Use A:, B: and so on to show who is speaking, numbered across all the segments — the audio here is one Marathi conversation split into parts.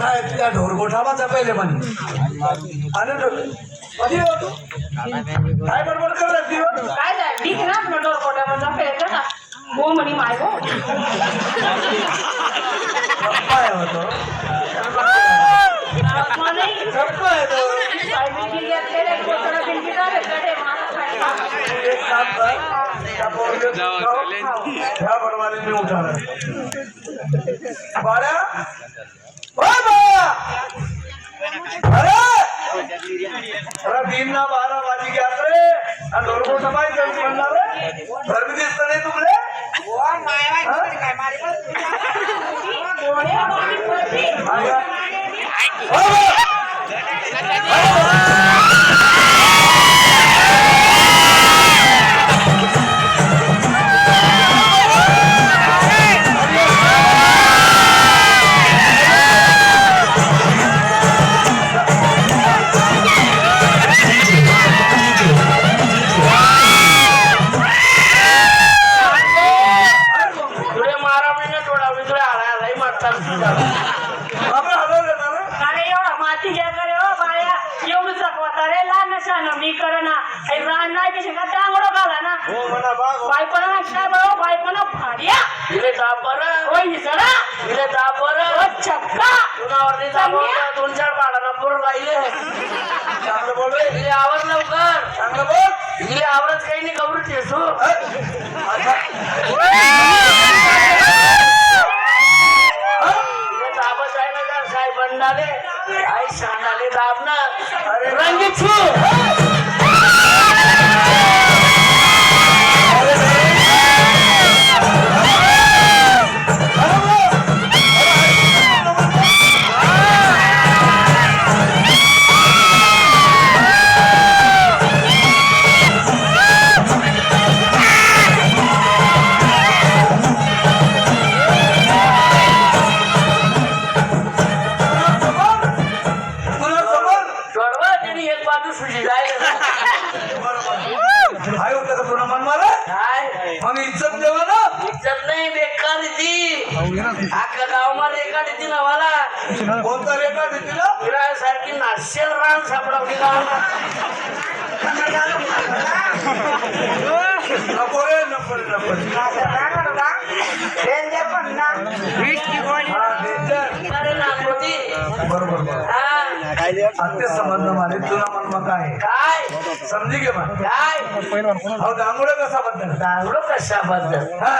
A: काय त्या ढोरगोठावाचा पहिले म्हणे. आणि काय बडबड करत?
B: काय झालं ठीक ना आपलं ना. हो म्हणी माय हो.
A: होतो गप्पा आहे तो. एक काम कर. ह्या बडवाने मी ओ बाळ्या अरे अरे तीन ना बारा वाजी गया रे आणि ढोरगो सफाई करून म्हणणार रे घर भी दिसत नाही तुमले अरे. बा
B: बायपणा ना काय बरो बायपणा फाड्या
C: तिले दाब बरं
B: होय निसरा
C: तिले दाब
B: ओ
C: बरं
B: छक्का
C: तुनावरती दाबवलं दोन चार पाडाला पुरं राहिले
A: चांगलं बोल रे
C: तिले आवर लवकर.
A: चांगलं बोल.
C: तिले आवरच काही नाही कवरू ठेसू तिले दाबच आहे ना का साहेब बंडाले. आई सांडाले दाब ना
A: अरे
C: रंगीत छू. एक बाजू सुशी जाईल
A: हाय होतं का तुला मन मला?
C: काय?
A: मग इज्जत देवा ना.
C: इज्जत नाही बेकार ती. अख्खा गावमध्ये एका ती ना मला.
A: कोणता रेखा तिला?
C: सारखी नाशेल रान सापडवली गावाला.
A: हा, बरोबर बरोबर
C: हा
A: आत्ते संबंध मारे तुला मन काय
C: काय
A: समजी घे मग.
C: काय?
A: अहो कसा बद्दल
C: दांगडो कशाबद्दल
A: हा.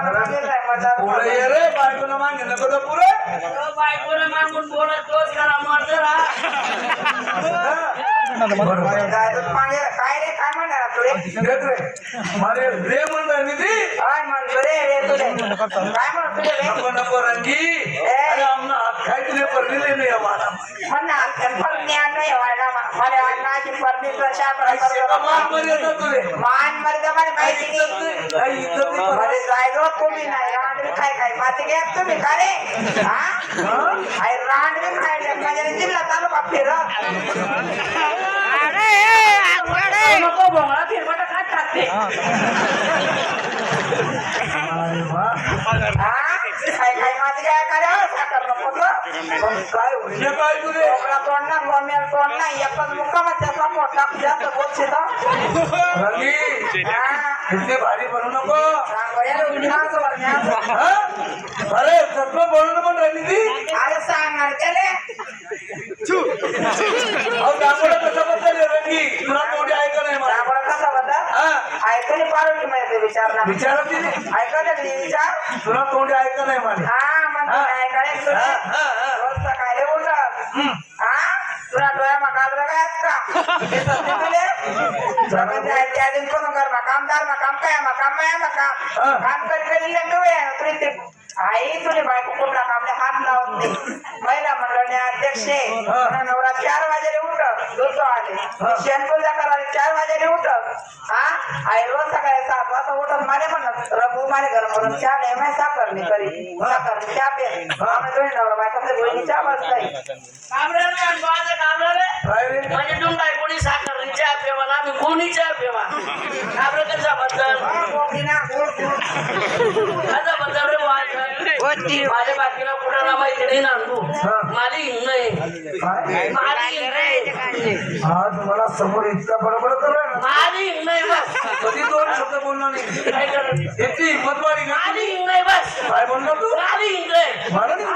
A: पुढे ये रे बायकोनं मागे नको तर पुरे
C: बायकोला मागून बोलत तोच करा मर्दर हा
A: बरोबर. देत रे? मारे रे? म्हणलं मी ती. नको नको रंगी अरे आमना हात खाय तुले पडलेले नाही वाडा काय शेता मान वर येतं तुले?
D: मान मर्द मला माहिती नाही.
A: नाही. नाही
D: मला. जायगो कोणी नाही. रांडवी काय काय माती घ्या तुम्ही. का रे? हा? रांडवी खायला. माझ्या जिल्हा तालुका फिरत.
B: नको
D: नको
A: भारी बनू नको. हा? अरे सत्व बोलणं पण राहिली ती
D: अरे सांगणार त्याले
A: अहो डांगोडा कसा बद्दल आहे रंगी तुला तोडी ऐका नाही मला
D: सांगोडा कसा बद्दल
A: हा
D: ऐकून पारोली माहिती विचार ना
A: विचारा तिने
D: ऐकलं का विचार?
A: तुला तोंडी ऐका नाही मला
D: हा म्हणतो
A: हा.
D: ऐकायला
A: हा.
D: रोज सकाळी उठत हा? तुला डोळ्या मकाल बघायत का? हे सत्य तुले? जगत आहे त्या दिन कोण कर कामदार मा काम काय मा काम माया मा
A: हा.
D: काम काम कर करी डोळे तुला ते आई तुझे बायको कुठला कामले? हात लावत नाही. महिला मंडळने अध्यक्ष.
A: हा.
D: नवरा चार वाजेले उठत. दूध आले शेणपूजा करायला चार वाजेले उठत हा आई रोज सकाळी सात आता उठत मारे म्हणत रघु मारे घर म्हणून चहा नाही माय साखर नाही करी. साखर चहा पे आम्ही दोन्ही नवरा बायका ते बहिणी चहा बसताय
C: काबरे रे.
A: काय?
C: म्हणजे कोणी साखर नाही, चहा पेवा ना आम्ही कोणी चहा पेवा काबरे कसा बद्दल
D: गोडी ना गोड गोड
C: कसा बद्दल रे वाज माझ्या बाकीला कुठं ना माहिती ना तू? हिंग नाही. हिंग
A: आज मला समोर इतका बरोबर ना?
C: माली हिंग नाही बस.
A: कधी दोन शब्द बोलणार नाही? इतकी
C: हिंग बस.
A: काय बोलणार तू?
C: हिंग
A: मला नाही.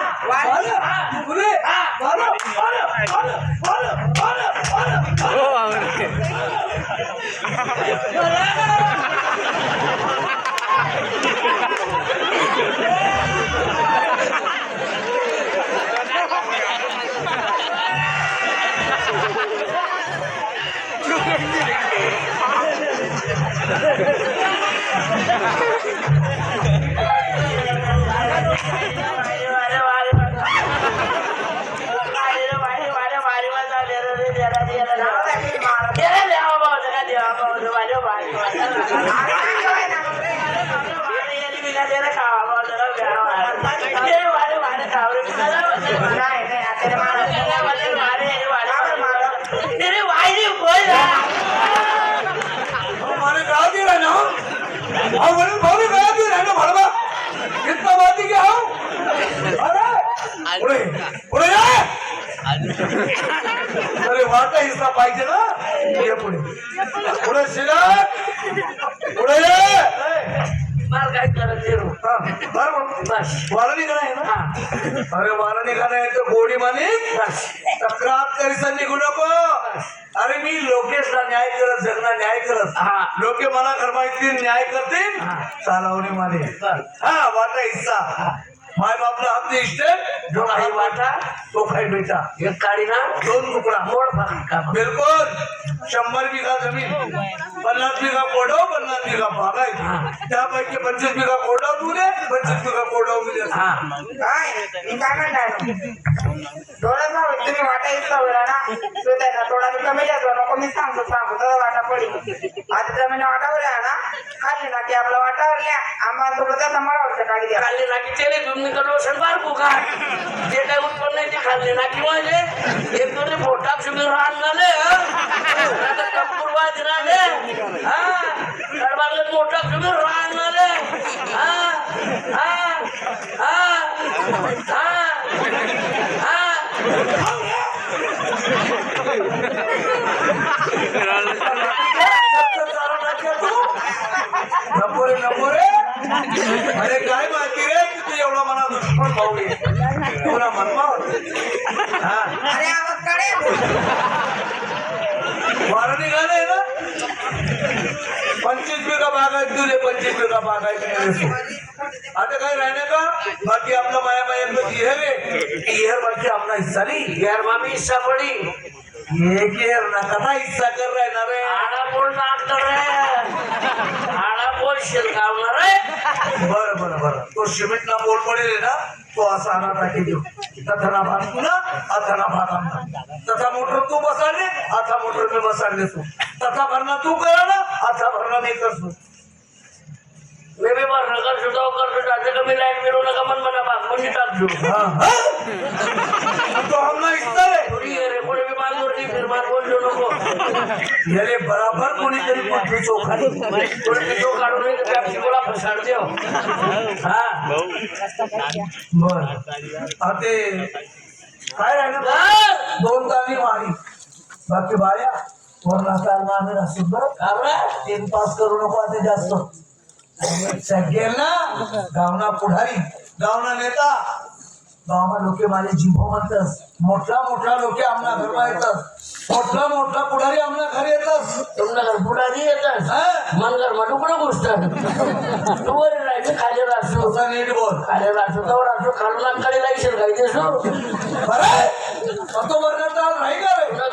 A: हमारे गाँव की रहना हो हमारे भाभी गाँव की रहना भड़वा कितना बात की हो अरे. पुढे अरे वाटा हिस्सा पाहिजे ना. ये पुढे. पुढे शिरा पुढे
C: काय
A: हा, वाला निघाला आहे ना? अरे निघाला आहे तर गोडी माने तक्रार करीसन निघू नको. अरे मी लोकेशला न्याय करत जगना न्याय करत. लोके मला घरमाईतील न्याय करतील. चालवणे माने हा वाटा हिस्सा माय बापला हमने इष्ट. जो काही वाटा तो काही बेटा
C: एक काढी ना
A: दोन तुकडा.
C: मोड फाकी का
A: बिलकुल. शंभर बिघा जमीन. पन्नास बिघा कोरडाव पन्नास बिघा बागायची त्यापैकी पंचवीस बिघा कोरडाव तुले पंचवीस बिघा कोरडाव मी.
C: हा.
D: काय? मी काय थोडं तुम्ही वाटा इतका वेळा ना तू त्यांना थोडा मी कमी जातो. नको मी सांगतो सांगतो. तर वाटा पडी आता जमीन वाटावर आहे ना. खाली ना की आपला वाटावरल्या आम्हाला थोडं त्याचा मला वाटतं काढी द्या.
C: खाल्ली नाकी तेले तुम्ही लोशन मारकू का जे काय उत्पन्न आहे ते खाल्ले. नाकी माझे एक दोन पोटात शुगर रान झाले आता कपूर वाज राहिले हा. कडबागले मोठा शुगर रान झाले हा. हा. हा. हा. हा.
A: नको रे नको रे. अरे काय माहिती रे की तू एवढा मला दुश्मन भाऊ हा.
D: अरे आवाज काढे.
A: निघालंय ना? पंचवीस बिघा बागायत तुझे पंचवीस बिघा बागायत आता काय राहणे का? बाकी आपला माया माया इहर आहे इहर बाकी आपला हिस्सा नाही.
C: यार मामी हिस्सा पडी.
A: एक इहर ना कथा हिस्सा कर राहणार रे.
C: आडा बोल नागतर रे. आडा बोल शिरकावणार रे.
A: बरं बरं बरं. तो सिमेंटला बोल पडेल ना तो असा आणा टाकी देऊ. तथाना भाग तुला अथाना भात आमना तथा मोटर तू बसाडले आता मोटर मी बसाडले तू. तथा भरणा तू करा ना आता भरणा मी करतो.
C: मी बी भरणं करतो करतो जाते कमी लाइट मिळू नका मन म्हणा बाग टाकतो
A: हाँ, हाँ? तो हमला हिस्सा रे
C: थोडी रे कोणी बी बाजूवरती फिरमार बोललो
A: यारे बराबर कोणीतरी पृथ्वी चौखाली
C: थोडी तो काढून नाही तर पॅप्सी गोळा फसाड देव
A: हा बर आता काय राहिलं. दोन ताली मारी बाकी बाया चालना आम्ही नसतो बरं. तीन पास करू नको आता जास्त ना गावना पुढारी गावना नेता गावात लोके माझे जिभो म्हणतात मोठा मोठा लोके आमना घरमा येतात मोठा मोठा पुढारी आमना घरी येतात
C: तुमना घर पुढारी येतात
A: हा?
C: मन घर गोष्ट तू वर राहायचं खाली राहतो.
A: नीट बोल.
C: खाली राहतो तो राहतो खालून कडे लागशील काय ते सो
A: बरं. तो वर्गात राही का